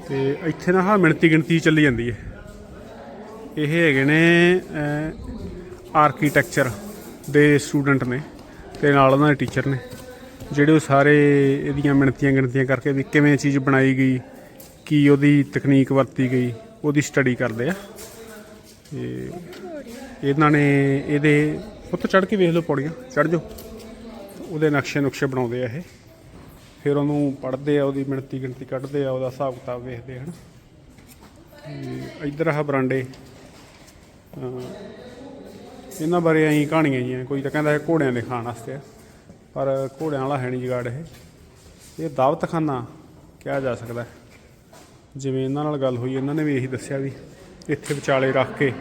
ਤੇ ਇੱਥੇ ਨਾ ਹਾਂ ਮਿਣਤੀ ਗਿਣਤੀ ਚੱਲੀ ਜਾਂਦੀ ਹੈ। ਇਹ ਹੈਗੇ ਨੇ ਆਰਕੀਟੈਕਚਰ ਦੇ ਸਟੂਡੈਂਟ ਨੇ। ਤੇ ਨਾਲ ਉਹਨਾਂ ਦੇ ਟੀਚਰ ਨੇ, ਜਿਹੜੇ ਉਹ ਸਾਰੇ ਇਹਦੀਆਂ ਮਿਣਤੀਆਂ ਗਿਣਤੀਆਂ ਕਰਕੇ ਵੀ ਕਿਵੇਂ ਚੀਜ਼ ਬਣਾਈ ਗਈ, ਕੀ ਉਹਦੀ ਤਕਨੀਕ ਵਰਤੀ ਗਈ, ਉਹਦੀ ਸਟੱਡੀ ਕਰਦੇ ਆ। ਤੇ ਇਹਨਾਂ ਨੇ ਇਹਦੇ ਉੱਤੇ ਚੜ ਕੇ ਵੇਖ ਲਓ ਪੌੜੀਆਂ ਚੜ ਜਾਓ। ਉਹਦੇ ਨਕਸ਼ੇ ਨੁਕਸ਼ੇ ਬਣਾਉਂਦੇ ਆ ਇਹ। ਫਿਰ ਉਹਨੂੰ ਪੜ੍ਹਦੇ ਆ, ਉਹਦੀ ਮਿਣਤੀ ਗਿਣਤੀ ਕੱਢਦੇ ਆ, ਉਹਦਾ ਹਿਸਾਬ ਕਿਤਾਬ ਵੇਖਦੇ ਹਨ। ਤੇ ਇੱਧਰ ਆ ਬਰਾਂਡੇ ਇਹਨਾਂ ਬਾਰੇ ਐਂ ਕਹਾਣੀਆਂ ਜੀਆਂ, ਕੋਈ ਤਾਂ ਕਹਿੰਦਾ ਇਹ ਘੋੜਿਆਂ ਦੇ ਖਾਣ ਵਾਸਤੇ ਪਰ ਘੋੜਿਆਂ ਵਾਲਾ ਹੈ ਨਹੀਂ ਜਗਾੜ ਇਹ। ਇਹ ਦਾਵਤਖਾਨਾ ਕਿਹਾ ਜਾ ਸਕਦਾ ਜਿਵੇਂ ਇਹਨਾਂ ਨਾਲ ਗੱਲ ਹੋਈ, ਇਹਨਾਂ ਨੇ ਵੀ ਇਹੀ ਦੱਸਿਆ ਵੀ ਇੱਥੇ ਵਿਚਾਲੇ ਰੱਖ ਕੇ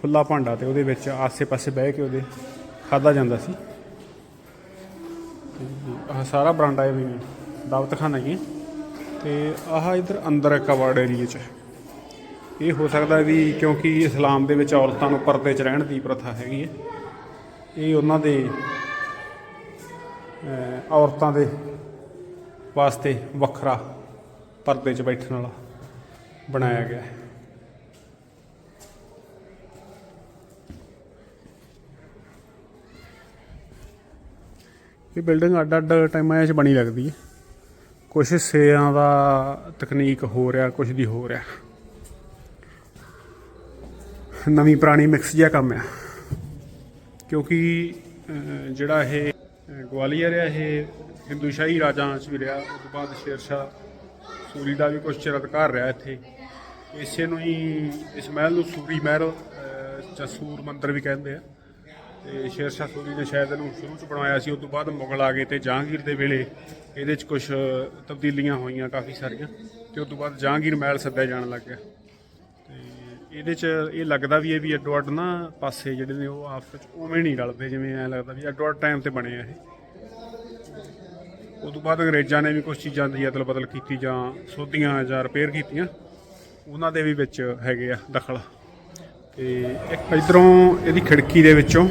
ਖੁੱਲਾ ਭਾਂਡਾ ਤੇ ਉਹਦੇ ਵਿੱਚ ਆਸੇ-ਪਾਸੇ ਬਹਿ ਕੇ ਉਹਦੇ ਖਾਦਾ ਜਾਂਦਾ ਸੀ। ਆਹ ਸਾਰਾ ਬਰਾਂਡਾ ਇਹ ਵੀ ਦਾਵਤਖਾਨਾ ਹੀ ਹੈ। ਤੇ ਆਹ ਇਧਰ ਅੰਦਰ ਕਵਰਡ ਏਰੀਏ ਚ। ਇਹ ਹੋ ਸਕਦਾ ਵੀ ਕਿਉਂਕਿ ਇਸਲਾਮ ਦੇ ਵਿੱਚ ਔਰਤਾਂ ਨੂੰ ਪਰਦੇ 'ਚ ਰਹਿਣ ਦੀ ਪ੍ਰਥਾ ਹੈਗੀ ਹੈ। ਇਹ ਉਹਨਾਂ ਦੇ ਔਰਤਾਂ ਦੇ ਵਾਸਤੇ ਵੱਖਰਾ ਪਰਦੇ 'ਚ ਬੈਠਣ ਵਾਲਾ ਬਣਾਇਆ ਗਿਆ ਹੈ। ਇਹ ਬਿਲਡਿੰਗ ਅੱਡ ਅੱਡ ਟਾਈਮਾਂ 'ਚ ਬਣੀ ਲੱਗਦੀ ਹੈ। ਕੁਝ ਹਿੱਸਿਆਂ ਦਾ ਤਕਨੀਕ ਹੋ ਰਿਹਾ ਕੁਝ ਦੀ ਹੋ ਰਿਹਾ। ਨਵੀਂ ਪੁਰਾਣੀ ਮਿਕਸ ਜਿਹਾ ਕੰਮ ਆ। ਕਿਉਂਕਿ ਜਿਹੜਾ ਇਹ ਗਵਾਲੀਅਰ ਆ ਇਹ ਹਿੰਦੂ ਸ਼ਾਹੀ ਰਾਜਾਂ ਚ ਵੀ ਰਿਹਾ। ਉਸ ਤੋਂ ਬਾਅਦ ਸ਼ੇਰਸ਼ਾਹ ਸੂਰੀ ਦਾ ਵੀ ਕੁਝ ਚਿਰ ਅਧਿਕਾਰ ਰਿਹਾ ਇੱਥੇ। ਇਸੇ ਨੂੰ ਹੀ ਇਸ ਮਹਿਲ ਨੂੰ ਸੂਰੀ ਮਹਿਲ ਅਹ, ਜਾਂ ਸੂਰ ਮੰਦਿਰ ਵੀ ਕਹਿੰਦੇ ਆ। ਤੇ ਸ਼ੇਰਸ਼ਾਹ ਸੂਰੀ ਨੇ ਸ਼ਾਇਦ ਇਹਨੂੰ ਸ਼ੁਰੂ ਚ ਬਣਾਇਆ ਸੀ ਉਸ ਤੋਂ ਬਾਅਦ ਮੁਗਲ ਆ ਗਏ ਤੇ ਜਹਾਂਗੀਰ ਦੇ ਵੇਲੇ ਇਹਦੇ ਚ ਕੁਝ ਤਬਦੀਲੀਆਂ ਹੋਈਆਂ ਕਾਫੀ ਸਾਰੀਆਂ। ਤੇ ਉਸ ਤੋਂ ਬਾਅਦ ਜਹਾਂਗੀਰ ਮਹਿਲ ਸੱਦਿਆ ਜਾਣ ਲੱਗ ਗਿਆ। ਇਹਦੇ ਚ ਇਹ ਲੱਗਦਾ ਵੀ ਇਹ ਵੀ ਅੱਡੋ ਅੱਡ ਨਾ ਪਾਸੇ ਜਿਹੜੇ ਨੇ ਉਹ ਆਪਸ ਵਿੱਚ ਉਵੇਂ ਨਹੀਂ ਰਲਦੇ, ਜਿਵੇਂ ਐ ਲੱਗਦਾ ਵੀ ਅੱਡੋ ਅੱਡ ਟਾਈਮ ਤੇ ਬਣੇ ਆ ਇਹ। ਉਸ ਤੋਂ ਬਾਅਦ ਅੰਗਰੇਜ਼ਾਂ ਨੇ ਵੀ ਕੁਝ ਚੀਜ਼ਾਂ ਦੀ ਅਦਲ ਬਦਲ ਕੀਤੀ ਜਾਂ ਸੋਧੀਆਂ ਜਾਂ ਰਿਪੇਅਰ ਕੀਤੀਆਂ, ਉਹਨਾਂ ਦੇ ਵੀ ਵਿੱਚ ਹੈਗੇ ਆ ਦਖਲ। ਤੇ ਇੱਕ ਇਧਰੋਂ ਇਹਦੀ ਖਿੜਕੀ ਦੇ ਵਿੱਚੋਂ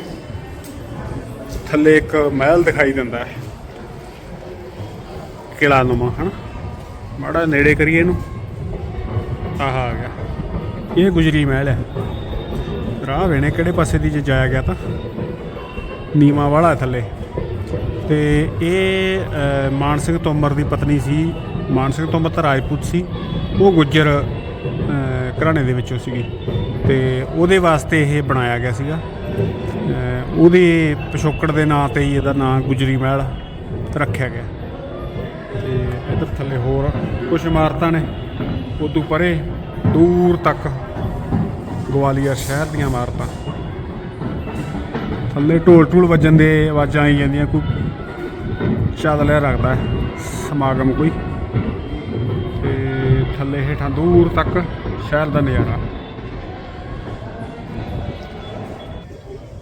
ਥੱਲੇ ਇੱਕ ਮਹਿਲ ਦਿਖਾਈ ਦਿੰਦਾ ਹੈ। ਕਿਲਾ ਨੁਮਾ ਹਨ? ਮਾੜਾ ਨੇੜੇ ਕਰੀਏ ਇਹਨੂੰ। ਆਹ ਆ ਗਿਆ। ਇਹ ਗੁਜਰੀ ਮਹਿਲ ਹੈ। ਰਾਹ ਵੇਣੇ ਕਿਹੜੇ ਪਾਸੇ ਦੀ ਜੇ ਜਾਇਆ ਗਿਆ ਤਾਂ? ਨੀਮਾ ਵਾਲਾ ਹੈ ਥੱਲੇ। ਤੇ ਇਹ ਮਾਨ ਸਿੰਘ ਤੋਮਰ ਦੀ ਪਤਨੀ ਸੀ। ਮਾਨ ਸਿੰਘ ਤੋਮਰ ਤਾਂ ਰਾਜਪੂਤ ਸੀ। ਉਹ ਗੁੱਜਰ ਘਰਾਣੇ ਦੇ ਵਿੱਚੋਂ ਸੀਗੀ। ਤੇ ਉਹਦੇ ਵਾਸਤੇ ਇਹ ਬਣਾਇਆ ਗਿਆ ਸੀਗਾ। ਉਹਦੇ ਪਿਛੋਕੜ ਦੇ ਨਾਂ ਤੇ ਹੀ ਇਹਦਾ ਨਾਂ ਗੁਜਰੀ ਮਹਿਲ ਰੱਖਿਆ ਗਿਆ। ਤੇ ਇਧਰ ਥੱਲੇ ਹੋਰ ਕੁਝ ਇਮਾਰਤਾਂ ਨੇ। ਉਦੋਂ ਪਰੇ ਦੂਰ ਤੱਕ ਗਵਾਲੀਅਰ ਸ਼ਹਿਰ ਦੀਆਂ ਇਮਾਰਤਾਂ। ਥੱਲੇ ਢੋਲ ਢੋਲ ਵੱਜਣ ਦੇ ਆਵਾਜ਼ਾਂ ਆਈ ਜਾਂਦੀਆਂ, ਕੋਈ ਚੱਲ ਲਿਆ ਰੱਖਦਾ ਸਮਾਗਮ ਕੋਈ। ਤੇ ਥੱਲੇ ਹੇਠਾਂ ਦੂਰ ਤੱਕ ਸ਼ਹਿਰ ਦਾ ਨਜ਼ਾਰਾ।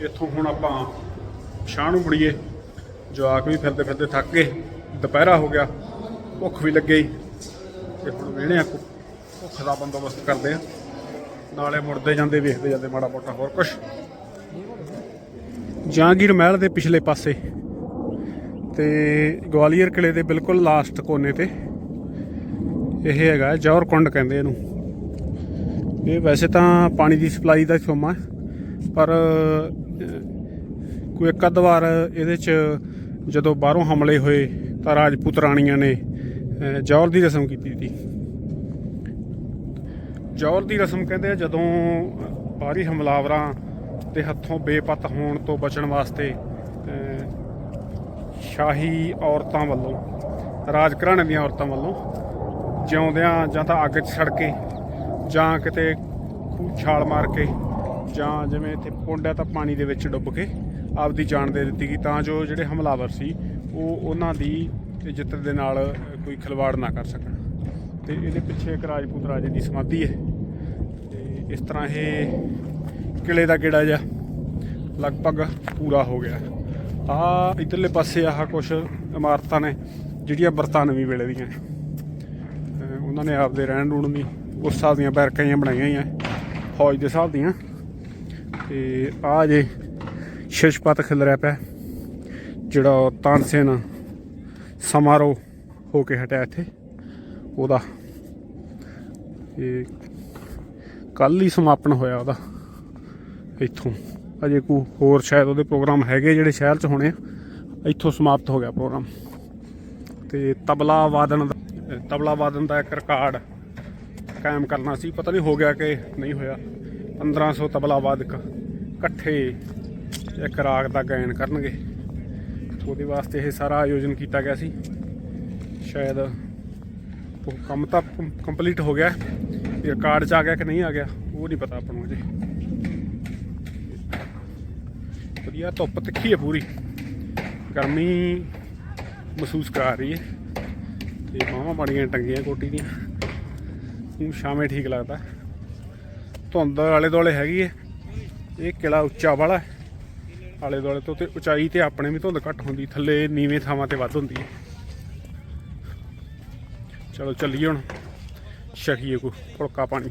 ਇੱਥੋਂ ਹੁਣ ਆਪਾਂ ਸ਼ਾਹ ਨੂੰ ਮੁੜੀਏ ਜਵਾਕ ਵੀ ਫਿਰਦੇ ਫਿਰਦੇ ਥੱਕ ਗਏ। ਦੁਪਹਿਰਾ ਹੋ ਗਿਆ, ਭੁੱਖ ਵੀ ਲੱਗੇ। ਈ ਤੇ ਹੁਣ ਵੇਹਣੇ ਆ, ਭੁੱਖ ਦਾ ਬੰਦੋਬਸਤ ਕਰਦੇ ਆ। ਨਾਲੇ ਮੁੜਦੇ ਜਾਂਦੇ ਵੇਖਦੇ ਜਾਂਦੇ ਮਾੜਾ ਮੋਟਾ ਹੋਰ ਕੁਝ ਜਹਾਂਗੀਰ ਮਹਿਲ ਦੇ ਪਿਛਲੇ ਪਾਸੇ ਤੇ ਗਵਾਲੀਅਰ ਕਿਲੇ ਦੇ ਬਿਲਕੁਲ ਲਾਸਟ ਕੋਨੇ ਤੇ ਇਹ ਹੈਗਾ ਜੌਹਰ ਕੁੰਡ ਕਹਿੰਦੇ ਇਹਨੂੰ। ਇਹ ਵੈਸੇ ਤਾਂ ਪਾਣੀ ਦੀ ਸਪਲਾਈ ਦਾ ਸੋਮਾ ਹੈ ਪਰ ਕੋਈ ਇੱਕ ਅੱਧ ਵਾਰ ਇਹਦੇ ਚ ਜਦੋਂ ਬਾਹਰੋਂ ਹਮਲੇ ਹੋਏ ਤਾਂ ਰਾਜਪੂਤ ਰਾਣੀਆਂ ਨੇ ਅਹ, ਜੌਹਰ ਦੀ ਰਸਮ ਕੀਤੀ ਸੀ। ਜੌਹਰ ਦੀ ਰਸਮ ਕਹਿੰਦੇ ਆ, ਜਦੋਂ ਬਾਹਰੀ ਹਮਲਾਵਰਾਂ ਦੇ ਹੱਥੋਂ ਬੇਪਤ ਹੋਣ ਤੋਂ ਬਚਣ ਵਾਸਤੇ ਸ਼ਾਹੀ ਔਰਤਾਂ ਵੱਲੋਂ ਰਾਜ ਘਰਾਣੇ ਦੀਆਂ ਔਰਤਾਂ ਵੱਲੋਂ ਜਿਉਂਦਿਆਂ ਜਾਂ ਤਾਂ ਅੱਗ 'ਚ ਸੜ ਕੇ ਜਾਂ ਕਿਤੇ ਖੂਹ ਛਾਲ ਮਾਰ ਕੇ ਜਾਂ ਜਿਵੇਂ ਇੱਥੇ ਪੁੰਡ ਹੈ ਤਾਂ ਪਾਣੀ ਦੇ ਵਿੱਚ ਡੁੱਬ ਕੇ ਆਪਦੀ ਜਾਨ ਦੇ ਦਿੱਤੀ ਗਈ, ਤਾਂ ਜੋ ਜਿਹੜੇ ਹਮਲਾਵਰ ਸੀ ਉਹ ਉਹਨਾਂ ਦੀ ਇੱਜ਼ਤ ਦੇ ਨਾਲ ਕੋਈ ਖਿਲਵਾੜ ਨਾ ਕਰ ਸਕਣ। ਤੇ ਇਹਦੇ ਪਿੱਛੇ ਇੱਕ ਰਾਜਪੂਤ ਰਾਜੇ ਦੀ ਸਮਾਧੀ ਹੈ। ਤੇ ਇਸ ਤਰ੍ਹਾਂ ਇਹ ਕਿਲੇ ਦਾ ਕਿਹੜਾ ਜਿਹਾ ਲਗਭਗ ਪੂਰਾ ਹੋ ਗਿਆ। ਆ ਇਧਰਲੇ ਪਾਸੇ ਆਹ ਕੁਝ ਇਮਾਰਤਾਂ ਨੇ, ਜਿਹੜੀਆਂ ਬਰਤਾਨਵੀ ਵੇਲੇ ਦੀਆਂ ਉਹਨਾਂ ਨੇ ਆਪਦੇ ਰਹਿਣ ਰੂਣ ਦੀ ਉਸ ਹਿਸਾਬ ਦੀਆਂ ਬੈਰਕਾਈਆਂ ਬਣਾਈਆਂ ਹੋਈਆਂ ਫੌਜ ਦੇ ਹਿਸਾਬ ਦੀਆਂ। ਤੇ ਆ ਜੇ ਸ਼ਿਸ਼ਪਤ ਖਿਲਰਿਆ ਪਿਆ, ਜਿਹੜਾ ਤਾਨਸੇਨ ਸਮਾਰੋਹ ਹੋ ਕੇ ਹਟਿਆ ਇੱਥੇ। ਉਹਦਾ। ਇਹ ਕੱਲ ਹੀ ਸਮਾਪਨ ਹੋਇਆ ਉਹਦਾ ਇੱਥੋਂ। ਅਜੇ ਕੋ ਹੋਰ ਸ਼ਾਇਦ ਉਹਦੇ ਪ੍ਰੋਗਰਾਮ ਹੈਗੇ ਜਿਹੜੇ ਸ਼ਹਿਰ 'ਚ ਹੋਣੇ ਆ। ਇੱਥੋਂ ਸਮਾਪਤ ਹੋ ਗਿਆ ਪ੍ਰੋਗਰਾਮ। ਤੇ ਤਬਲਾ ਵਾਦਨ ਦਾ ਤਬਲਾ ਵਾਦਨ ਦਾ ਇੱਕ ਰਿਕਾਰਡ ਕਾਇਮ ਕਰਨਾ ਸੀ। ਪਤਾ ਨਹੀਂ ਹੋ ਗਿਆ ਕਿ ਨਹੀਂ ਹੋਇਆ। 1500 ਤਬਲਾ ਵਾਦਕ ਇਕੱਠੇ ਇੱਕ ਰਾਗ ਦਾ ਗਾਇਨ ਕਰਨਗੇ। ਉਹਦੇ ਵਾਸਤੇ ਇਹ ਸਾਰਾ ਆਯੋਜਨ ਕੀਤਾ ਗਿਆ ਸੀ। ਸ਼ਾਇਦ ਕੰਮ ਤਾਂ ਕੰਪਲੀਟ ਹੋ ਗਿਆ। ਇਹ ਰਿਕਾਰਡ 'ਚ ਆ ਗਿਆ ਕਿ ਨਹੀਂ ਆ ਗਿਆ, ਉਹ ਨਹੀਂ ਪਤਾ ਆਪਾਂ ਨੂੰ ਅਜੇ ਵਧੀਆ, ਧੁੱਪ ਤਿੱਖੀ ਹੈ ਪੂਰੀ। ਗਰਮੀ ਮਹਿਸੂਸ ਕਰਾ ਰਹੀ ਹੈ। ਤੇ ਬਾਹਾਂ ਬੜੀਆਂ ਟੰਗੀਆਂ ਕੋਟੀ ਦੀਆਂ। ਹੁਣ ਸ਼ਾਮੇ ਠੀਕ ਲੱਗਦਾ। ਧੁੰਦ ਆਲੇ ਦੁਆਲੇ ਹੈਗੀ ਹੈ। ਇਹ ਕਿਲਾ ਉੱਚਾ ਵਾਲਾ ਆਲੇ ਦੁਆਲੇ ਤੋਂ ਤੇ ਉਚਾਈ ਤੇ ਆਪਣੇ ਵੀ ਧੁੰਦ ਘੱਟ ਹੁੰਦੀ। ਥੱਲੇ ਨੀਵੇਂ ਥਾਵਾਂ ਤੇ ਵੱਧ ਹੁੰਦੀ ਹੈ। ਚਲੋ ਚੱਲੀਏ ਹੁਣ ਛਕੀਏ ਕੋ ਫੁਲਕਾ ਪਾਣੀ।